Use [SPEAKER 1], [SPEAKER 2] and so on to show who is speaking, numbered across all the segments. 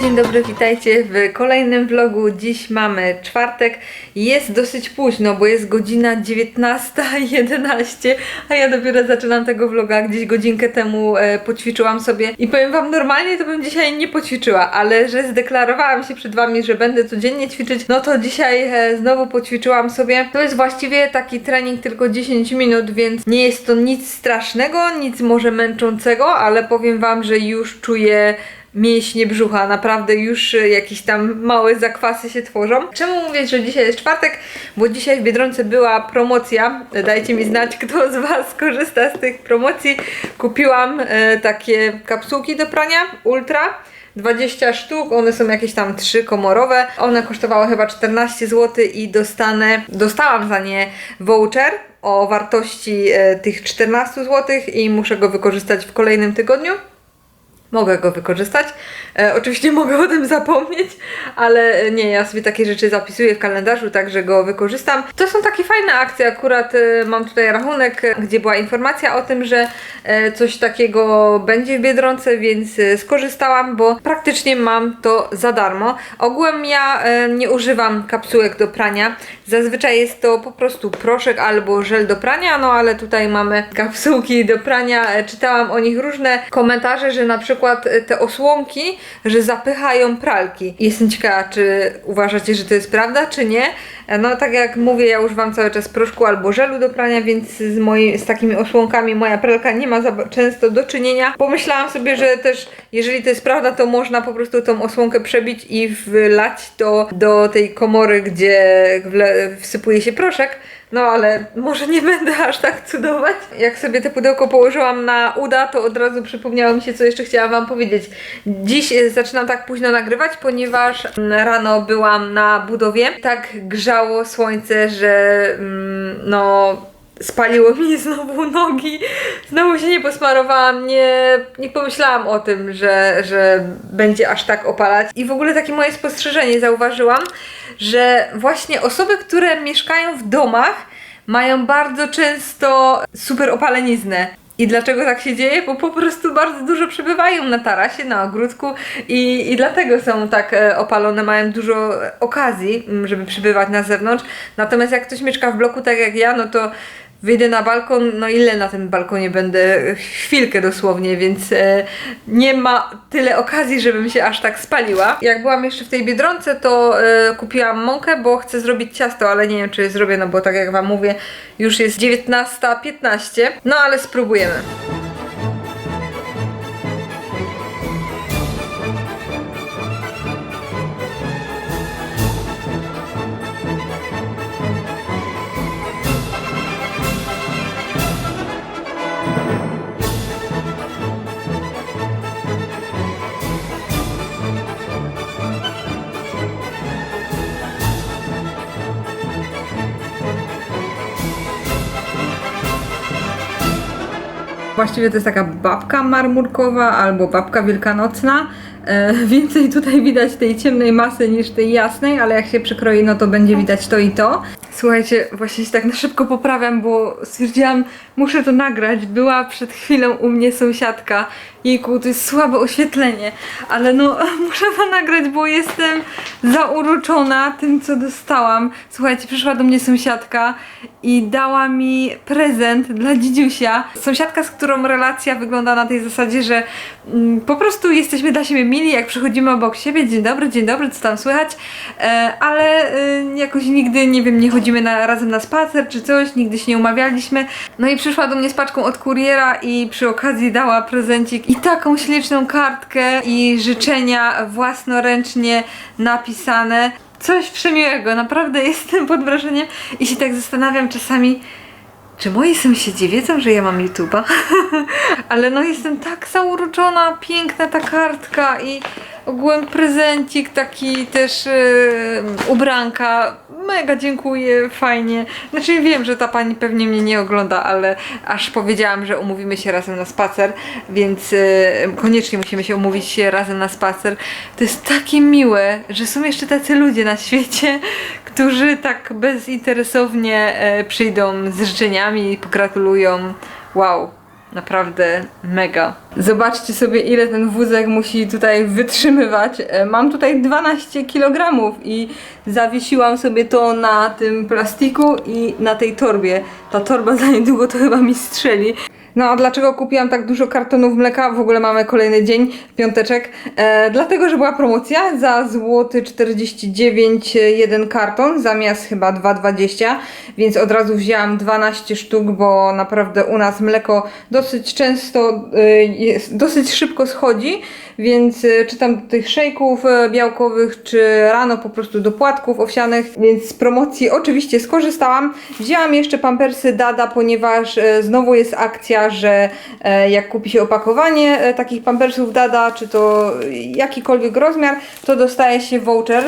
[SPEAKER 1] Dzień dobry, witajcie w kolejnym vlogu. Dziś mamy czwartek. Jest dosyć późno, bo jest godzina 19.11, a ja dopiero zaczynam tego vloga. Gdzieś godzinkę temu e, poćwiczyłam sobie i powiem wam, normalnie to bym dzisiaj nie poćwiczyła, ale że zdeklarowałam się przed wami, że będę codziennie ćwiczyć, no to dzisiaj e, znowu poćwiczyłam sobie. To jest właściwie taki trening tylko 10 minut, więc nie jest to nic strasznego, nic może męczącego, ale powiem wam, że już czuję mięśnie brzucha, naprawdę już y, jakieś tam małe zakwasy się tworzą. Czemu mówię, że dzisiaj jest czwartek? Bo dzisiaj w Biedronce była promocja. Dajcie mi znać, kto z Was korzysta z tych promocji. Kupiłam e, takie kapsułki do prania Ultra. 20 sztuk, one są jakieś tam trzy komorowe. One kosztowały chyba 14 zł i dostanę, dostałam za nie voucher o wartości e, tych 14 zł i muszę go wykorzystać w kolejnym tygodniu mogę go wykorzystać. E, oczywiście mogę o tym zapomnieć, ale nie, ja sobie takie rzeczy zapisuję w kalendarzu, tak że go wykorzystam. To są takie fajne akcje, akurat e, mam tutaj rachunek, e, gdzie była informacja o tym, że e, coś takiego będzie w Biedronce, więc e, skorzystałam, bo praktycznie mam to za darmo. Ogółem ja e, nie używam kapsułek do prania. Zazwyczaj jest to po prostu proszek albo żel do prania, no ale tutaj mamy kapsułki do prania. E, Czytałam o nich różne komentarze, że na przykład e, te osłonki, że zapychają pralki. Jestem ciekawa, czy uważacie, że to jest prawda, czy nie. E, No tak jak mówię, ja używam cały czas proszku albo żelu do prania, więc z, moi, z takimi osłonkami moja pralka nie ma za często do czynienia. Pomyślałam sobie, że też jeżeli to jest prawda, to można po prostu tą osłonkę przebić i wlać to do tej komory, gdzie wsypuje się proszek. No ale może nie będę aż tak cudować. Jak sobie te pudełko położyłam na uda, to od razu przypomniało mi się, co jeszcze chciałam Wam powiedzieć. Dziś e, zaczynam tak późno nagrywać, ponieważ mm, rano byłam na budowie. Tak słońce, że mm, no spaliło mi znowu nogi, znowu się nie posmarowałam, nie, nie pomyślałam o tym, że, że będzie aż tak opalać. I w ogóle takie moje spostrzeżenie zauważyłam, że właśnie osoby, które mieszkają w domach, mają bardzo często super opaleniznę. I dlaczego tak się dzieje? Bo po prostu bardzo dużo przebywają na tarasie, na ogródku i, i dlatego są tak e, opalone, mają dużo e, okazji, żeby przybywać na zewnątrz. Natomiast jak ktoś mieszka w bloku tak jak ja, no to wyjdę na balkon, no ile na tym balkonie będę? Chwilkę dosłownie, więc e, nie ma tyle okazji, żebym się aż tak spaliła. Jak byłam jeszcze w tej Biedronce, to e, kupiłam mąkę, bo chcę zrobić ciasto, ale nie wiem czy zrobię, no bo tak jak Wam mówię, już jest 19.15, no ale spróbujemy. Właściwie to jest taka babka marmurkowa albo babka wielkanocna. E, więcej tutaj widać tej ciemnej masy niż tej jasnej, ale jak się przykroi, no to będzie widać to i to. Słuchajcie, właśnie się tak na szybko poprawiam, bo stwierdziłam, muszę to nagrać. Była przed chwilą u mnie sąsiadka. Jejku, to jest słabe oświetlenie, ale no muszę to nagrać, bo jestem zauroczona tym, co dostałam. Słuchajcie, przyszła do mnie sąsiadka i dała mi prezent dla dzidziusia. Sąsiadka, z którą relacja wygląda na tej zasadzie, że mm, po prostu jesteśmy dla siebie mili, jak przychodzimy obok siebie, dzień dobry, dzień dobry, co tam słychać, e, ale e, jakoś nigdy, nie wiem, nie chodzimy na, razem na spacer czy coś, nigdy się nie umawialiśmy. No i przyszła do mnie z paczką od kuriera i przy okazji dała prezencik i taką śliczną kartkę i życzenia własnoręcznie napisane. Coś przemiłego, naprawdę jestem pod wrażeniem i się tak zastanawiam czasami, czy moi sąsiedzi wiedzą, że ja mam YouTube'a? Ale no jestem tak zauroczona, piękna ta kartka i ogółem prezencik taki też yy, ubranka. Mega dziękuję, fajnie. Znaczy wiem, że ta pani pewnie mnie nie ogląda, ale aż powiedziałam, że umówimy się razem na spacer, więc yy, koniecznie musimy się umówić się razem na spacer. To jest takie miłe, że są jeszcze tacy ludzie na świecie, którzy tak bezinteresownie e, przyjdą z życzeniami i pogratulują. Wow, Naprawdę mega. Zobaczcie sobie, ile ten wózek musi tutaj wytrzymywać. E, Mam tutaj 12 kg i zawiesiłam sobie to na tym plastiku i na tej torbie. Ta torba za niedługo to chyba mi strzeli. No a dlaczego kupiłam tak dużo kartonów mleka? W ogóle mamy kolejny dzień, piąteczek. E, dlatego, że była promocja za złoty 49 jeden karton zamiast chyba 2,20, więc od razu wzięłam 12 sztuk, bo naprawdę u nas mleko dosyć często, e, jest, dosyć szybko schodzi, więc e, czy tam do tych szejków e, białkowych, czy rano po prostu do płatków owsianych, więc z promocji oczywiście skorzystałam. Wzięłam jeszcze pampersy Dada, ponieważ e, znowu jest akcja, że jak kupi się opakowanie takich pampersów Dada, czy to jakikolwiek rozmiar, to dostaje się voucher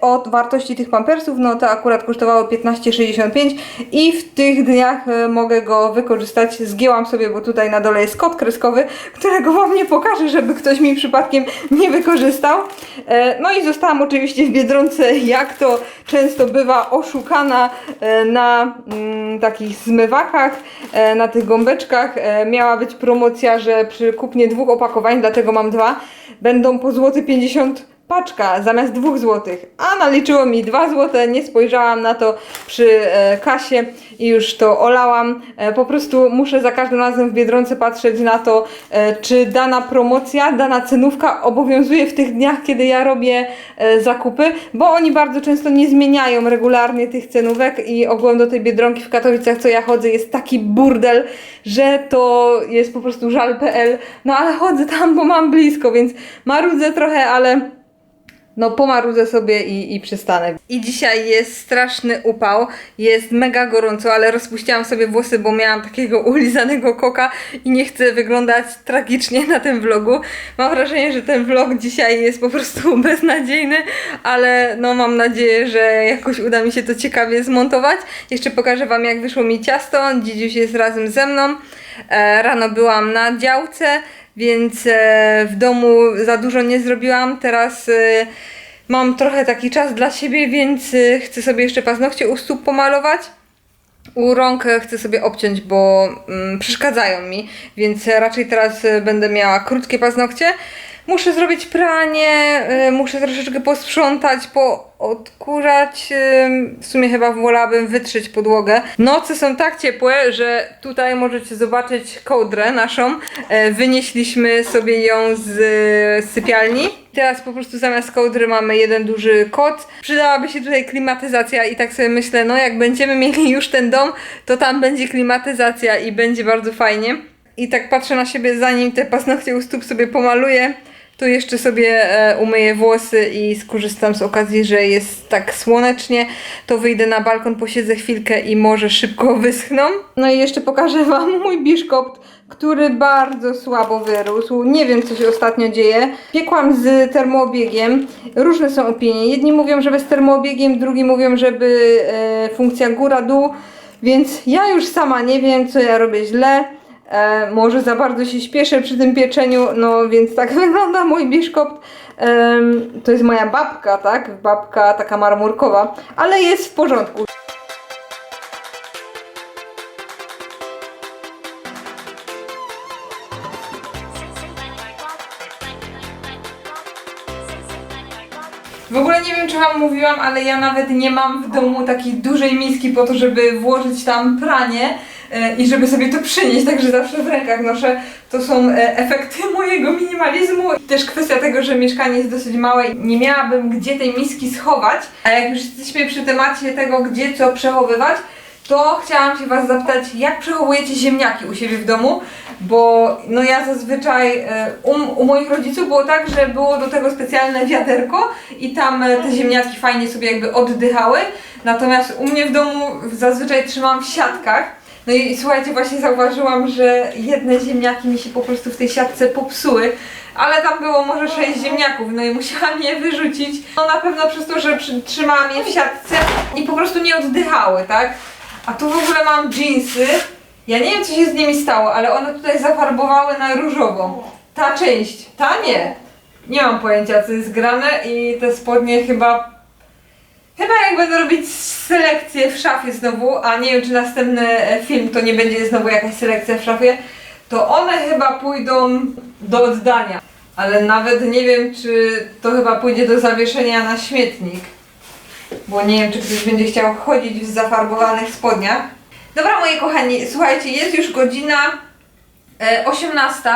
[SPEAKER 1] od wartości tych pampersów, no to akurat kosztowało 15,65 i w tych dniach e, mogę go wykorzystać. Zgięłam sobie, bo tutaj na dole jest kod kreskowy, którego wam nie pokażę, żeby ktoś mi przypadkiem nie wykorzystał. E, no i zostałam oczywiście w Biedronce, jak to często bywa, oszukana e, na mm, takich zmywakach, e, na tych gąbeczkach. E, miała być promocja, że przy kupnie dwóch opakowań, dlatego mam dwa, będą po złoty 50 paczka zamiast 2 zł, a naliczyło mi 2 zł, nie spojrzałam na to przy e, kasie i już to olałam. E, po prostu muszę za każdym razem w Biedronce patrzeć na to, e, czy dana promocja, dana cenówka obowiązuje w tych dniach, kiedy ja robię zakupy, bo oni bardzo często nie zmieniają regularnie tych cenówek i ogółem do tej Biedronki w Katowicach, co ja chodzę, jest taki burdel, że to jest po prostu żal.pl, no ale chodzę tam, bo mam blisko, więc marudzę trochę, ale no pomarudzę sobie i, i przystanę. I dzisiaj jest straszny upał, jest mega gorąco, ale rozpuściłam sobie włosy, bo miałam takiego ulizanego koka i nie chcę wyglądać tragicznie na tym vlogu. Mam wrażenie, że ten vlog dzisiaj jest po prostu beznadziejny, ale no mam nadzieję, że jakoś uda mi się to ciekawie zmontować. Jeszcze pokażę Wam jak wyszło mi ciasto, dzidziuś jest razem ze mną. E, rano byłam na działce, więc e, w domu za dużo nie zrobiłam. Teraz e, mam trochę taki czas dla siebie, więc e, chcę sobie jeszcze paznokcie u stóp pomalować. U rąk chcę sobie obciąć, bo mm, przeszkadzają mi, więc raczej teraz będę miała krótkie paznokcie. Muszę zrobić pranie, e, muszę troszeczkę posprzątać, poodkurzać. e, W sumie chyba wolałabym wytrzeć podłogę. Noce są tak ciepłe, że tutaj możecie zobaczyć kołdrę naszą. E, Wynieśliśmy sobie ją z e, sypialni. Teraz po prostu zamiast kołdry mamy jeden duży kot. Przydałaby się tutaj klimatyzacja i tak sobie myślę, no jak będziemy mieli już ten dom, to tam będzie klimatyzacja i będzie bardzo fajnie. I tak patrzę na siebie, zanim te paznokcie u stóp sobie pomaluję, to jeszcze sobie e, umyję włosy i skorzystam z okazji, że jest tak słonecznie, to wyjdę na balkon, posiedzę chwilkę i może szybko wyschną. No i jeszcze pokażę Wam mój biszkopt, który bardzo słabo wyrósł. Nie wiem, co się ostatnio dzieje. Piekłam z termoobiegiem. Różne są opinie. Jedni mówią, żeby z termoobiegiem, drugi mówią, żeby e, funkcja góra-dół. Więc ja już sama nie wiem, co ja robię źle. E, może za bardzo się śpieszę przy tym pieczeniu, no więc tak wygląda mój biszkopt. Em, to jest moja babka, tak? Babka taka marmurkowa, ale jest w porządku. W ogóle nie wiem, czy Wam mówiłam, ale ja nawet nie mam w domu takiej dużej miski po to, żeby włożyć tam pranie e, i żeby sobie to przynieść, także zawsze w rękach noszę. To są e, efekty mojego minimalizmu. Też kwestia tego, że mieszkanie jest dosyć małe i nie miałabym gdzie tej miski schować. A jak już jesteśmy przy temacie tego, gdzie co przechowywać, to chciałam się Was zapytać, jak przechowujecie ziemniaki u siebie w domu? Bo no ja zazwyczaj e, u, u moich rodziców było tak, że było do tego specjalne wiaderko i tam e, te ziemniaki fajnie sobie jakby oddychały. Natomiast u mnie w domu zazwyczaj trzymam w siatkach. No i słuchajcie, właśnie zauważyłam, że jedne ziemniaki mi się po prostu w tej siatce popsuły, ale tam było może 6 ziemniaków, no i musiałam je wyrzucić. No na pewno przez to, że trzymałam je w siatce i po prostu nie oddychały, tak? A tu w ogóle mam jeansy. Ja nie wiem, co się z nimi stało, ale one tutaj zafarbowały na różowo. Ta część, ta nie. Nie mam pojęcia, co jest grane i te spodnie chyba... Chyba jak będę robić selekcję w szafie znowu, a nie wiem czy następny e, film to nie będzie znowu jakaś selekcja w szafie, to one chyba pójdą do oddania. Ale nawet nie wiem czy to chyba pójdzie do zawieszenia na śmietnik. Bo nie wiem czy ktoś będzie chciał chodzić w zafarbowanych spodniach. Dobra moi kochani, słuchajcie, jest już godzina e, 18,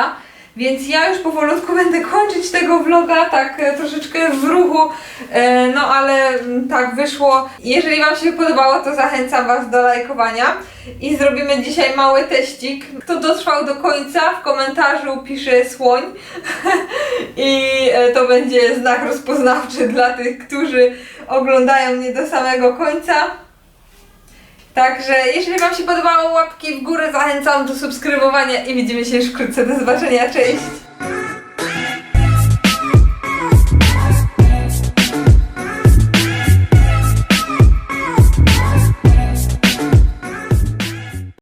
[SPEAKER 1] więc ja już powolutku będę kończyć tego vloga, tak e, troszeczkę w ruchu, e, no ale mm, tak wyszło. Jeżeli Wam się podobało, to zachęcam Was do lajkowania i zrobimy dzisiaj mały teścik. Kto dotrwał do końca, w komentarzu pisze słoń i e, to będzie znak rozpoznawczy dla tych, którzy oglądają mnie do samego końca. Także jeżeli Wam się podobało, łapki w górę, zachęcam do subskrybowania i widzimy się już wkrótce. Do zobaczenia, cześć!